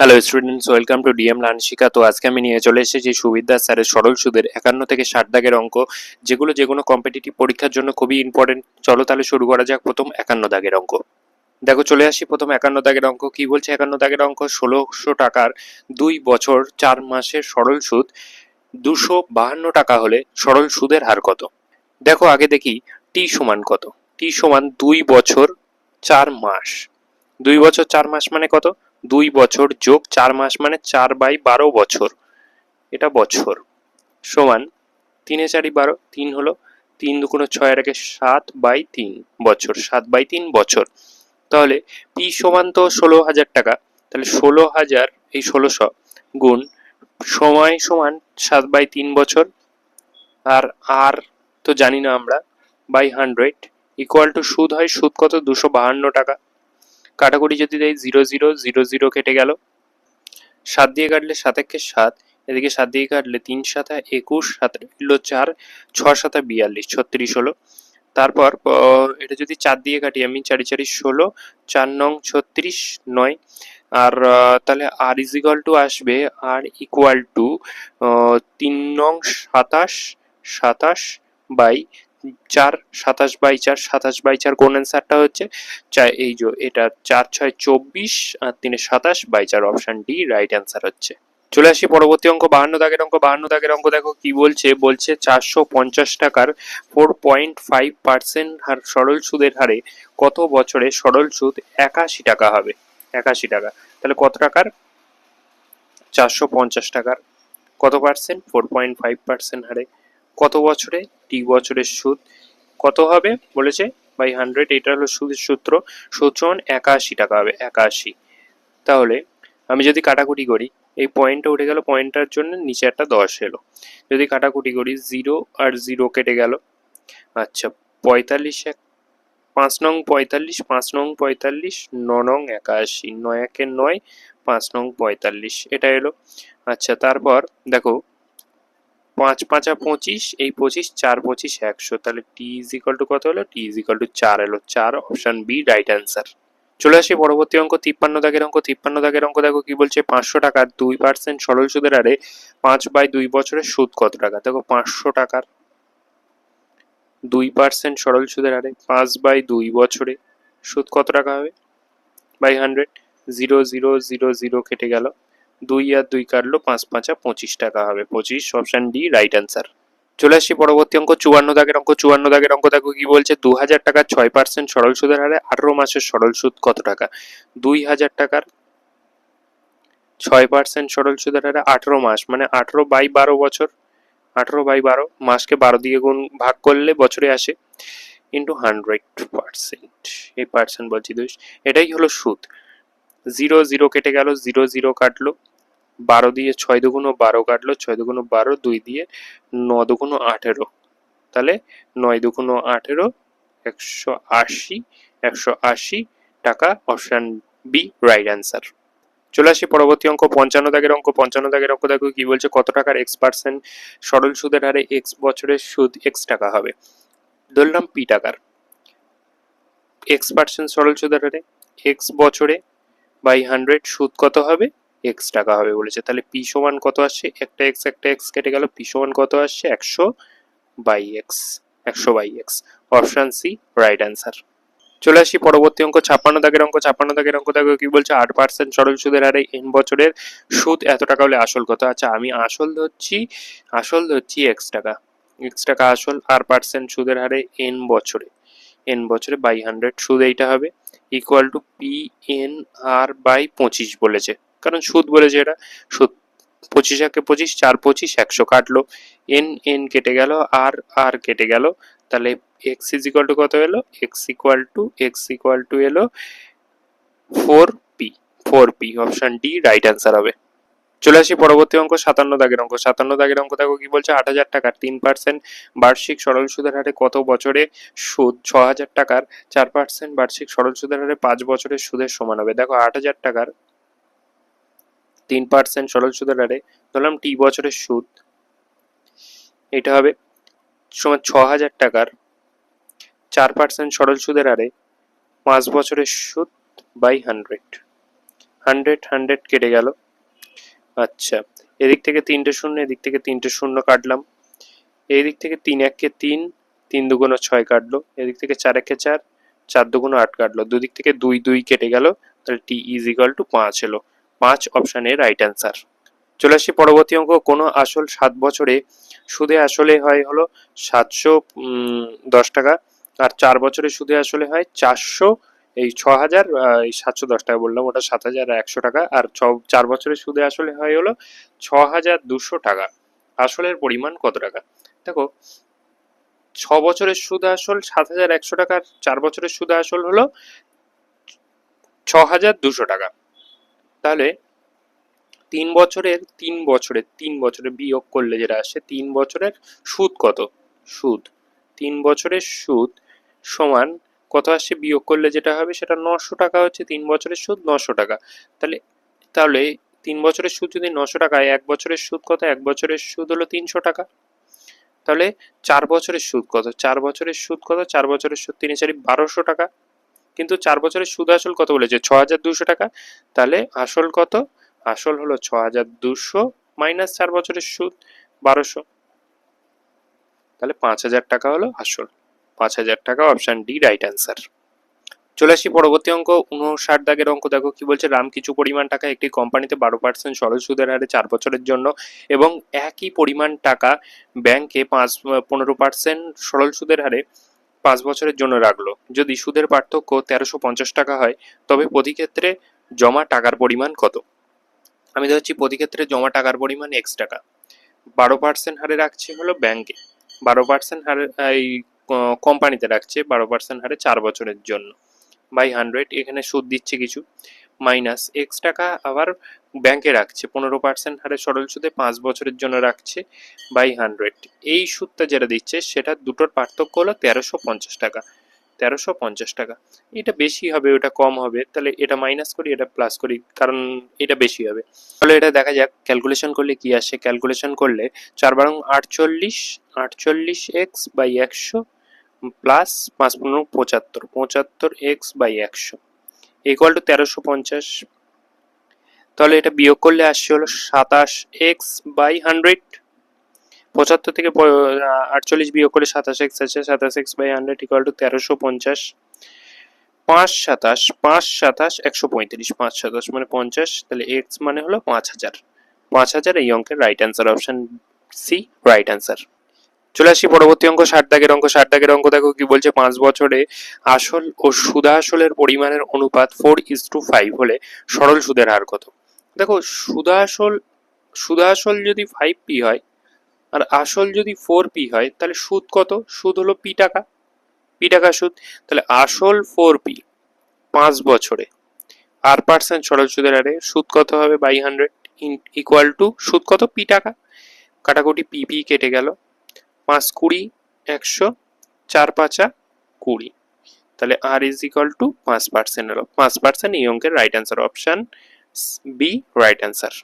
Hello students welcome to DM learn শিখা তো আজকে আমি নিয়ে চলে এসেছি সুবিদ্যা স্যারের সরল সুদের একান্ন থেকে ষাট দাগের অঙ্ক। যেগুলো যে কোনো কম্পিটিটিভ পরীক্ষার জন্য খুবই ইম্পর্টেন্ট চলো তাহলে শুরু করা যাক প্রথম একান্ন দাগের অঙ্ক। দেখো, চলে আসি প্রথম একান্ন দাগের অঙ্ক। কি বলছে একান্ন দাগের অঙ্ক? ষোলোশো টাকার দুই বছর চার মাসের সরল সুদ। দুশো বাহান্ন টাকা হলে সরল সুদের হার কত? দেখো, আগে দেখি। টি সমান কত? টি সমান দুই বছর চার মাস। দুই বছর চার মাস মানে কত? দুই বছর যোগ চার মাস মানে চার বাই বারো বছর। এটা বছর। সমান তিনে চারি বারো, তিন হলো তিন দুগুণো ছয় একে সাত বাই তিন বছর, সাত বাই তিন বছর। তাহলে পি সমান তো ষোলো হাজার টাকা, তাহলে ষোলো হাজার এই ষোলোশো গুণ সময় সমান সাত বাই তিন বছর, আর আর তো জানি না আমরা, বাই হান্ড্রেড ইকুয়াল টু সুদ হয় সুদ কত? দুশো বাহান্ন টাকা। কাটাকুটি যদি দেয় জিরো জিরো জিরো জিরো কেটে গেল। সাত দিয়ে কাটলে সাত একে সাত, এদিকে সাত দিয়ে কাটলে তিন সাতা, একুশ সাত হলো চার, ছ সাতা বিয়াল্লিশ, ছত্রিশ হলো। তারপর এটা যদি চার দিয়ে কাটি, আমি চারি চারি ষোলো, চার নং ছত্রিশ নয়, আর তাহলে আর ইজ টু আসবে আর ইকুয়াল টু তিন নং সাতাশ সাতাশ বাই চার, সাতাশ বাই চার, সাতাশ বাই চার কোন অ্যান্সারটা হচ্ছে? চা এই যে এটা চার, ছয়, চব্বিশ, আর তিনে সাতাশ বাই চার অপশন ডি রাইট অ্যান্সার হচ্ছে। চলে আসি পরবর্তী অঙ্ক, বাহান্ন দাগের অঙ্ক, বাহান্ন দাগের অঙ্ক দেখো কি বলছে? বলছে চারশো পঞ্চাশ টাকার ফোর পয়েন্ট ফাইভ পার্সেন্ট হার, সরল সুদের হারে কত বছরে সরল সুদ একাশি টাকা হবে? একাশি টাকা। তাহলে কত টাকার? চারশো পঞ্চাশ টাকার। কত percent four point five percent হারে। কত বছরে? টি বছরের সুদ কত হবে? বলেছে বাই হান্ড্রেড এটা হলো সুদের সূত্র। সূত্র একাশি টাকা হবে, একাশি। তাহলে আমি যদি কাটাকুটি করি, এই পয়েন্টটা উঠে গেল পয়েন্টটার জন্য নিচে একটা দশ এলো। যদি কাটাকুটি করি জিরো আর জিরো কেটে গেল আচ্ছা পঁয়তাল্লিশ এক, পাঁচ নং পঁয়তাল্লিশ, পাঁচ নং পঁয়তাল্লিশ, ন নং একাশি, নয় একে নয়, পাঁচ নং পঁয়তাল্লিশ, এটা এলো। আচ্ছা তারপর দেখো পাঁচ, পাঁচা পঁচিশ, এই পঁচিশ, চার, পঁচিশ, একশো। তাহলে টি ইজ ইকাল টু কত হলো? টি ইজ ইকাল টু চার এলো। চার অপশন বি রাইট অ্যান্সার চলে আসি পরবর্তী অঙ্ক, তিপ্পান্ন দাগের অঙ্ক। তিপ্পান্ন দাগের অঙ্ক দেখো কি বলছে? পাঁচশো টাকার দুই পার্সেন্ট সরল সুদের হারে পাঁচ বাই দুই বছরের সুদ কত টাকা? দেখো পাঁচশো টাকার দুই পার্সেন্ট সরল সুদের হারে পাঁচ বাই দুই বছরে সুদ কত টাকা হবে? By hundred zero zero zero zero কেটে গেল। দুই আর দুই কাটলো, পাঁচ পাঁচা পঁচিশ টাকা হবে। পঁচিশ অপশন ডি রাইট অ্যান্সার চলে আসছি পরবর্তী অঙ্ক, চুয়ান্ন দাগের অঙ্ক। চুয়ান্ন দাগের অঙ্ক দেখো কি বলছে? দু হাজার টাকার ছয় পার্সেন্ট সরল সুদের হারে, আঠারো মাসের সরল সুদ কত টাকা? দুই হাজার টাকার ছয় পার্সেন্ট সরল সুদের হারে আঠারো মাস মানে আঠারো বাই বারো বছর, আঠারো বাই বারো মাসকে বারো দিয়ে গুণ, ভাগ করলে বছরে আসে ইন্টু হান্ড্রেড পার্সেন্ট এই পার্সেন্ট বলছি দোষ। এটাই হলো সুদ। জিরো জিরো কেটে গেল, জিরো জিরো কাটলো। বারো দিয়ে ছয় দুগুণ বারো কাটলো, ছয় দুগুণ বারো, দুই দিয়ে ন দুগুণ আঠেরো। তাহলে নয় দুগুণ আঠেরো, একশো আশি একশো আশি টাকা অপশান বি, রাইট অ্যান্সার। চলে আসি পরবর্তী অঙ্ক, পঞ্চান্ন দাগের অঙ্ক। পঞ্চান্ন দাগের অঙ্ক দেখো কি বলছে, কত টাকার এক্স পার্সেন্ট সরল সুদের হারে এক্স বছরের সুদ এক্স টাকা হবে? ধরলাম পি টাকার। এক্স পার্সেন্ট সরল সুদের হারে এক্স বছরে বাই হান্ড্রেড সুদ কত হবে? এক্স টাকা হবে বলেছে। তাহলে পি সমান কত আসছে? একটা এক্স একটা এক্স কেটে গেল। পি সমান কত আসছে? একশো বাই এক্স একশো by X option C right answer চলে আসি পরবর্তী অঙ্ক, ছাপ্পান্ন দাগের অঙ্ক। ছাপ্পান্ন দাগের অঙ্ক দেখো কি বলছে? আট পার্সেন্ট সরল সুদের হারে এন বছরের সুদ এত টাকা হলে আসল কত? আচ্ছা আমি আসল ধরছি আসল ধরছি এক্স টাকা। এক্স টাকা আসল, আর পার্সেন্ট সুদের হারে এন বছরে। এন বছরে বাই হান্ড্রেড সুদ এইটা হবে। Equal to P N R by পঁচিশ বলেছে। কারণ সুদ বলেছে এটা। সুদ পঁচিশ একে পঁচিশ, চার পঁচিশ, একশো কাটলো। এন এন কেটে গেল আর আর কেটে গেল। তাহলে এক্স ইজ ইকুয়াল টু কত এলো? X equal to X equal to এলো four P four P option D right answer হবে। চলে আসি পরবর্তী অঙ্ক, সাতান্ন দাগের অঙ্ক। সাতান্ন দাগের অঙ্ক দেখো কি বলছে? আট হাজার টাকার তিন পার্সেন্ট বার্ষিক সরল সুদের হারে কত বছরে সুদ? ছ হাজার টাকার, চার পার্সেন্ট বার্ষিক সরল সুদের হারে পাঁচ বছরের সুদের সমান হবে। দেখো, আট হাজার টাকার তিন পার্সেন্ট সরল সুদের হারে ধরলাম টি বছরের সুদ। এটা হবে সমান ছ হাজার টাকার চার পার্সেন্ট সরল সুদের হারে পাঁচ বছরের সুদ বাই হান্ড্রেড হান্ড্রেড হান্ড্রেড কেটে গেল। আচ্ছা এদিক থেকে তিনটে শূন্য, এদিক থেকে তিনটে শূন্য কাটলাম। এই দিক থেকে তিন এককে তিন তিন দুগুণ ছয় কাটলো। এদিক থেকে চার একে চার চার দুগুণ আট কাটলো। দুদিক থেকে দুই দুই কেটে গেল, তাহলে টি ইজ ইকাল টু পাঁচ এলো। পাঁচ অপশানে রাইট অ্যান্সার। চলে আসি পরবর্তী অঙ্ক। কোনো আসল সাত বছরে সুদে আসলে হয় হলো সাতশো দশ টাকা, আর চার বছরে সুদে আসলে হয় চারশো এই ছ হাজার সাতশো দশ টাকা বললাম, ওটা সাত হাজার একশো টাকা। আর ছ, চার বছরের সুদে আসলে হয় হলো ছ হাজার দুশো টাকা। আসলের পরিমাণ কত টাকা? দেখো, ছ বছরের সুদ আসল সাত হাজার একশো টাকার চার বছরের সুদ আসল হলো ছ হাজার দুশো টাকা। তাহলে তিন বছরের তিন বছরের, তিন বছরে বিয়োগ করলে যেটা আসে, তিন বছরের সুদ কত? সুদ। তিন বছরের সুদ সমান কত আসছে বিয়োগ করলে যেটা হবে সেটা নশো টাকা হচ্ছে তিন বছরের সুদ, নশো টাকা। তাহলে তাহলে তিন বছরের সুদ যদি নশো টাকা হয় এক বছরের সুদ কত? এক বছরের সুদ হলো তিনশো টাকা। তাহলে চার বছরের সুদ কত? চার বছরের সুদ কত? চার বছরের সুদ তিন চারি বারোশো টাকা। কিন্তু চার বছরের সুদ আসল কত বলেছে? ছ হাজার দুশো টাকা। তাহলে আসল কত? আসল হলো ছ হাজার দুশো মাইনাস চার বছরের সুদ, বারোশো। তাহলে পাঁচ হাজার টাকা হলো আসল। পাঁচ হাজার টাকা অপশন ডি রাইট অ্যান্সার চলে আসি পরবর্তী অঙ্ক উনষাট দাগের অঙ্ক। দেখো কি বলছে, রাম কিছু পরিমাণ টাকা একটি কোম্পানিতে বারো পার্সেন্ট সরল সুদের হারে চার বছরের জন্য এবং একই পরিমাণ টাকা ব্যাংকে পাঁচ, পনেরো পার্সেন্ট সরল সুদের হারে পাঁচ বছরের জন্য রাখল। যদি সুদের পার্থক্য তেরোশো পঞ্চাশ টাকা হয়, তবে প্রতি ক্ষেত্রে জমা টাকার পরিমাণ কত? আমি ধরছি প্রতি ক্ষেত্রে জমা টাকার পরিমাণ এক্স টাকা। বারো পার্সেন্ট হারে রাখছে হলো ব্যাংকে বারো পার্সেন্ট হারে, এই কোম্পানিতে রাখছে বারো পার্সেন্ট হারে চার বছরের জন্য। বাই হান্ড্রেড, এখানে সুদ দিচ্ছে কিছু। মাইনাস এক্স টাকা আবার ব্যাংকে রাখছে, পনেরো পার্সেন্ট হারে সরল সুদে পাঁচ বছরের জন্য রাখছে বাই হান্ড্রেড। এই সুদটা যেটা দিচ্ছে, সেটা দুটোর পার্থক্য হলো তেরোশো পঞ্চাশ টাকা। তেরোশো পঞ্চাশ টাকা। এটা বেশি হবে, ওটা কম হবে, তাহলে এটা মাইনাস করি, এটা প্লাস করি, কারণ এটা বেশি হবে। তাহলে এটা দেখা যাক ক্যালকুলেশন করলে কি আসে? ক্যালকুলেশন করলে চার বারং আটচল্লিশ আটচল্লিশ এক্স বাই একশো প্লাস পাঁচ পনেরো পঁচাত্তর পঁচাত্তর এক্স বাই একশো ইকুয়াল টু তেরোশো পঞ্চাশ। তাহলে এটা বিয়োগ করলে আসছে হলো সাতাশ এক্স বাই হান্ড্রেড পঁচাত্তর থেকে আটচল্লিশ বিয়োগ করে সাতাশ এক্স আছে, সাতাশ X by hundred equal to তেরোশো পঞ্চাশ। পাঁচ সাতাশ পাঁচ সাতাশ, একশো পঁয়ত্রিশ, পাঁচ সাতাশ মানে পঞ্চাশ, তাহলে এক্স মানে হলো পাঁচ হাজার। পাঁচ হাজার এই অঙ্কের right answer option C right answer চলে আসি পরবর্তী অঙ্ক, ষাট দাগের অঙ্ক, ষাট দাগের অঙ্ক দেখো কি বলছে, পাঁচ বছরে আসল ও সুদা আসলের পরিমাণের অনুপাত ফোর ইজ টু ফাইভ হলে সরল সুদের হার কত? দেখো সুদা আসল সুদা আসল যদি ফাইভ পি হয় আর আসল যদি ফোর পি হয়, তাহলে সুদ কত? সুদ হলো পি টাকা। পি টাকা সুদ, তাহলে আসল ফোর পি পাঁচ বছরে। আর পার্সেন্ট সরল সুদের হারে সুদ কত হবে বাই হান্ড্রেড ইকুয়াল টু সুদ কত? পি টাকা। কাটাকুটি পি পি কেটে গেল। পাঁচ কুড়ি, একশো, চার পাঁচা কুড়ি। তাহলে আর ইজ ইকুয়াল টু পাঁচ পার্সেন্ট হলো। পাঁচ পার্সেন্ট এই অঙ্কের right answer option B right answer